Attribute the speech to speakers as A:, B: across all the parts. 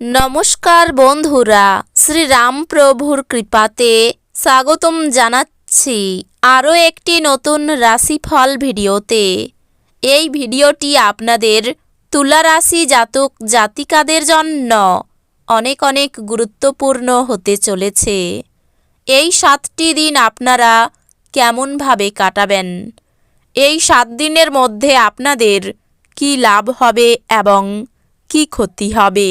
A: নমস্কার বন্ধুরা শ্রীরাম প্রভুর কৃপাতে স্বাগতম জানাচ্ছি আরও একটি নতুন রাশিফল ভিডিওতে। এই ভিডিওটি আপনাদের তুলা রাশি জাতক জাতিকাদের জন্য অনেক অনেক গুরুত্বপূর্ণ হতে চলেছে। এই সাতটি দিন আপনারা কেমনভাবে কাটাবেন? এই সাত দিনের মধ্যে আপনাদের কি লাভ হবে এবং কি ক্ষতি হবে?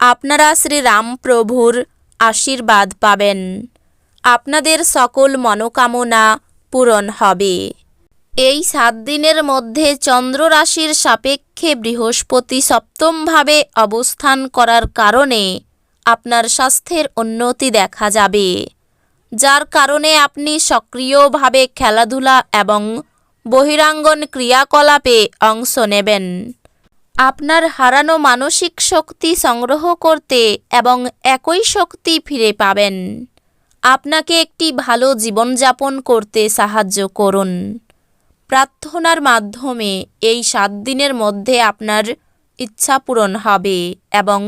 A: আপনারা শ্রীরাম প্রভুর আশীর্বাদ পাবেন। আপনাদের সকল মনোকামনা পূরণ হবে। এই সাত দিনের মধ্যে চন্দ্র রাশির সাপেক্ষে বৃহস্পতি সপ্তমভাবে অবস্থান করার কারণে আপনার স্বাস্থ্যের উন্নতি দেখা যাবে, যার কারণে আপনি সক্রিয়ভাবে খেলাধুলা এবং বহিরাঙ্গন ক্রিয়াকলাপে অংশ নেবেন। আপনার হারানো মানসিক শক্তি সংগ্রহ করতে এবং একই শক্তি ফিরে পাবেন। আপনাকে একটি ভালো জীবনযাপন করতে সাহায্য করুন। প্রার্থনার মাধ্যমে এই সাত দিনের মধ্যে আপনার ইচ্ছা পূরণ হবে এবং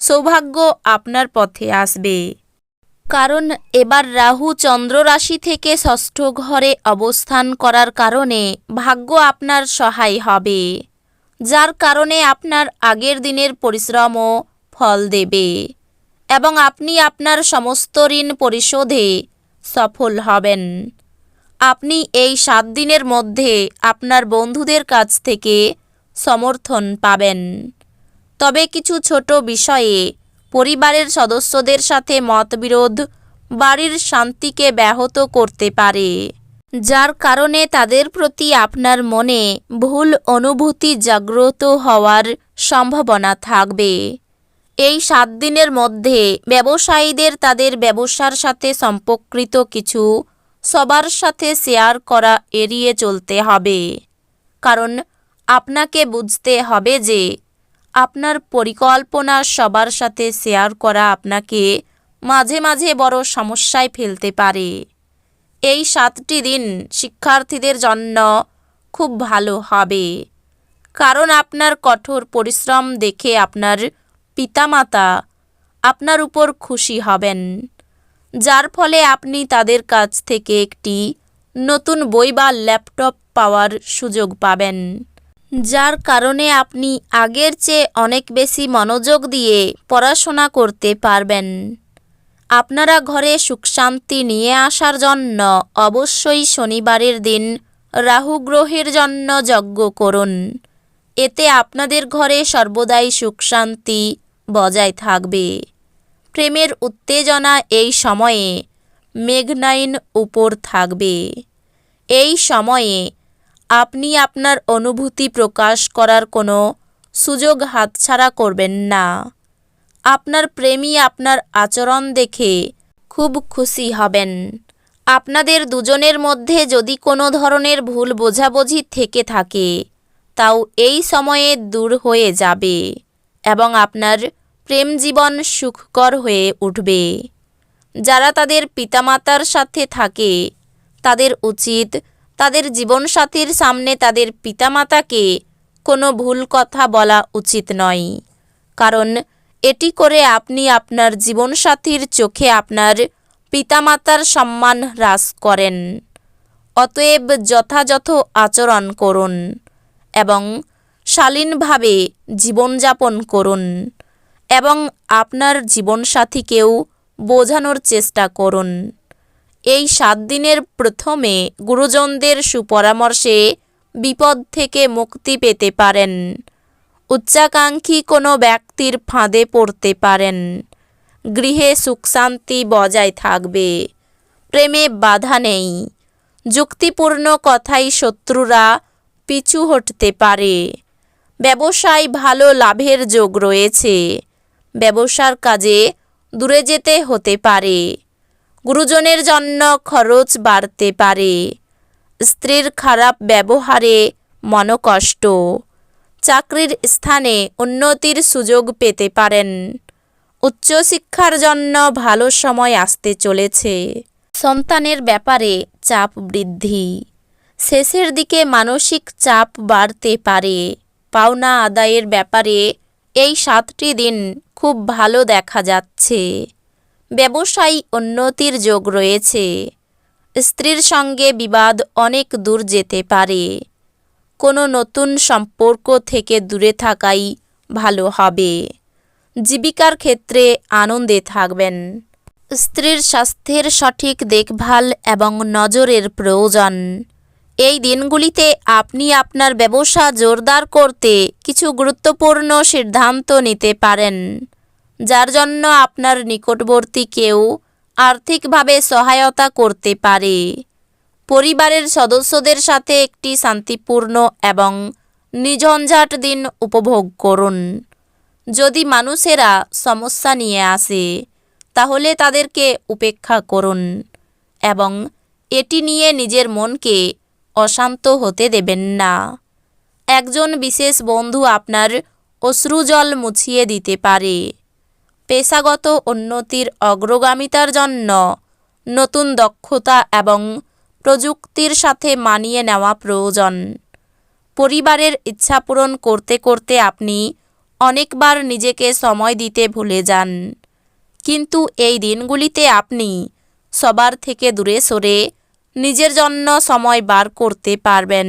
A: সৌভাগ্য আপনার পথে আসবে। কারণ এবার রাহু চন্দ্র রাশি থেকে ষষ্ঠ ঘরে অবস্থান করার কারণে ভাগ্য আপনার সহায় হবে। যার কারণে আপনার আগের দিনের পরিশ্রমও ফল দেবে এবং আপনি আপনার সমস্ত ঋণ পরিশোধে সফল হবেন। আপনি এই সাত দিনের মধ্যে আপনার বন্ধুদের কাছ থেকে সমর্থন পাবেন। তবে কিছু ছোট বিষয়ে পরিবারের সদস্যদের সাথে মতবিরোধ, বাড়ির শান্তিকে ব্যাহত করতে পারে। যার কারণে তাদের প্রতি আপনার মনে ভুল অনুভূতি জাগ্রত হওয়ার সম্ভাবনা থাকবে। এই সাত দিনের মধ্যে ব্যবসায়ীদের তাদের ব্যবসার সাথে সম্পর্কিত কিছু সবার সাথে শেয়ার করা এড়িয়ে চলতে হবে। কারণ আপনাকে বুঝতে হবে যে আপনার পরিকল্পনা সবার সাথে শেয়ার করা আপনাকে মাঝে মাঝে বড় সমস্যায় ফেলতে পারে। এই সাতটি দিন শিক্ষার্থীদের জন্য খুব ভালো হবে। কারণ আপনার কঠোর পরিশ্রম দেখে আপনার পিতামাতা আপনার উপর খুশি হবেন। যার ফলে আপনি তাদের কাছ থেকে একটি নতুন বই বা ল্যাপটপ পাওয়ার সুযোগ পাবেন। যার কারণে আপনি আগের চেয়ে অনেক বেশি মনোযোগ দিয়ে পড়াশোনা করতে পারবেন। আপনারা ঘরে সুখ শান্তি নিয়ে আসার জন্য অবশ্যই শনিবারের দিন রাহু গ্রহের জন্য যজ্ঞ করুন। এতে আপনাদের ঘরে সর্বদাই সুখ শান্তি বজায় থাকবে। প্রেমের উত্তেজনা এই সময়ে মেঘনাইন উপর থাকবে। এই সময়ে আপনি আপনার অনুভূতি প্রকাশ করার কোনো সুযোগ হাতছাড়া করবেন না। আপনার প্রেমী আপনার আচরণ দেখে খুব খুশি হবেন। আপনাদের দুজনের মধ্যে যদি কোনো ধরনের ভুল বোঝাবুঝি থেকে থাকে, তাও এই সময়ে দূর হয়ে যাবে এবং আপনার প্রেম জীবন সুখকর হয়ে উঠবে। যারা তাদের পিতামাতার সাথে থাকে, তাদের উচিত তাদের জীবনসাথীর সামনে তাদের পিতামাতাকে কোনো ভুল কথা বলা উচিত নয়। কারণ এটি করে আপনি আপনার জীবনসাথীর চোখে আপনার পিতামাতার সম্মান হ্রাস করেন। অতএব যথাযথ আচরণ করুন এবং শালীনভাবে জীবনযাপন করুন এবং আপনার জীবনসাথীকেও বোঝানোর চেষ্টা করুন। এই সাত দিনের প্রথমে গুরুজনদের সুপরামর্শে বিপদ থেকে মুক্তি পেতে পারেন। উচ্চাকাঙ্ক্ষী কোনো ব্যক্তির ফাঁদে পড়তে পারেন। গৃহে সুখ শান্তি বজায় থাকবে। প্রেমে বাধা নেই। যুক্তিপূর্ণ কথাই শত্রুরা পিছু হটতে পারে। ব্যবসায় ভালো লাভের যোগ রয়েছে। ব্যবসার কাজে দূরে যেতে হতে পারে। গুরুজনের জন্য খরচ বাড়তে পারে। স্ত্রীর খারাপ ব্যবহারে মনকষ্ট। চাকরির স্থানে উন্নতির সুযোগ পেতে পারেন। উচ্চশিক্ষার জন্য ভালো সময় আসতে চলেছে। সন্তানের ব্যাপারে চাপ বৃদ্ধি। শেষের দিকে মানসিক চাপ বাড়তে পারে। পাওনা আদায়ের ব্যাপারে এই সাতটি দিন খুব ভালো দেখা যাচ্ছে। ব্যবসায়ী উন্নতির যোগ রয়েছে। স্ত্রীর সঙ্গে বিবাদ অনেক দূর যেতে পারে। কোনো নতুন সম্পর্ক থেকে দূরে থাকাই ভালো হবে। জীবিকার ক্ষেত্রে আনন্দে থাকবেন। স্ত্রীর স্বাস্থ্যের সঠিক দেখভাল এবং নজরের প্রয়োজন। এই দিনগুলিতে আপনি আপনার ব্যবসা জোরদার করতে কিছু গুরুত্বপূর্ণ সিদ্ধান্ত নিতে পারেন, যার জন্য আপনার নিকটবর্তী কেউ আর্থিকভাবে সহায়তা করতে পারে। পরিবারের সদস্যদের সাথে একটি শান্তিপূর্ণ এবং নিঝঞ্ঝাট দিন উপভোগ করুন। যদি মানুষেরা সমস্যা নিয়ে আসে, তাহলে তাদেরকে উপেক্ষা করুন এবং এটি নিয়ে নিজের মনকে অশান্ত হতে দেবেন না। একজন বিশেষ বন্ধু আপনার অশ্রুজল মুছিয়ে দিতে পারে। পেশাগত উন্নতির অগ্রগামিতার জন্য নতুন দক্ষতা এবং প্রযুক্তির সাথে মানিয়ে নেওয়া প্রয়োজন। পরিবারের ইচ্ছা পূরণ করতে করতে আপনি অনেকবার নিজেকে সময় দিতে ভুলে যান। কিন্তু এই দিনগুলিতে আপনি সবার থেকে দূরে সরে নিজের জন্য সময় বার করতে পারবেন।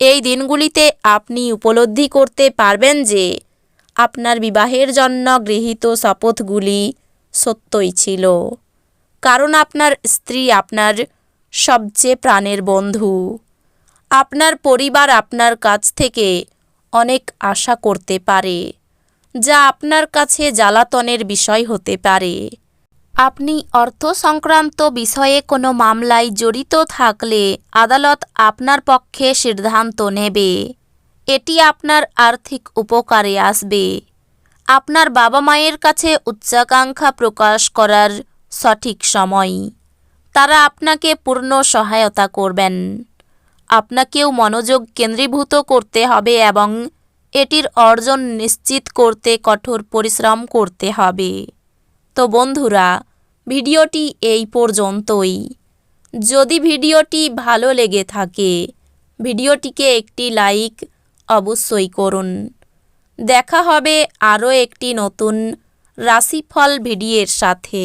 A: এই দিনগুলিতে আপনি উপলব্ধি করতে পারবেন যে আপনার বিবাহের জন্য গৃহীত শপথগুলি সত্যই ছিল। কারণ আপনার স্ত্রী আপনার সবচেয়ে প্রাণের বন্ধু। আপনার পরিবার আপনার কাছ থেকে অনেক আশা করতে পারে, যা আপনার কাছে জ্বালাতনের বিষয় হতে পারে। আপনি অর্থ সংক্রান্ত বিষয়ে কোনো মামলায় জড়িত থাকলে আদালত আপনার পক্ষে সিদ্ধান্ত নেবে। এটি আপনার আর্থিক উপকারে আসবে। আপনার বাবা মায়ের কাছে উচ্চাকাঙ্ক্ষা প্রকাশ করার সঠিক সময়। তারা আপনাকে পূর্ণ সহায়তা করবেন। আপনাকেও মনোযোগ কেন্দ্রীভূত করতে হবে এবং এটির অর্জন নিশ্চিত করতে কঠোর পরিশ্রম করতে হবে। তো বন্ধুরা, ভিডিওটি এই পর্যন্তই। যদি ভিডিওটি ভালো লেগে থাকে, ভিডিওটিকে একটি লাইক অবশ্যই করুন। দেখা হবে আরও একটি নতুন রাশিফল ভিডিওর সাথে।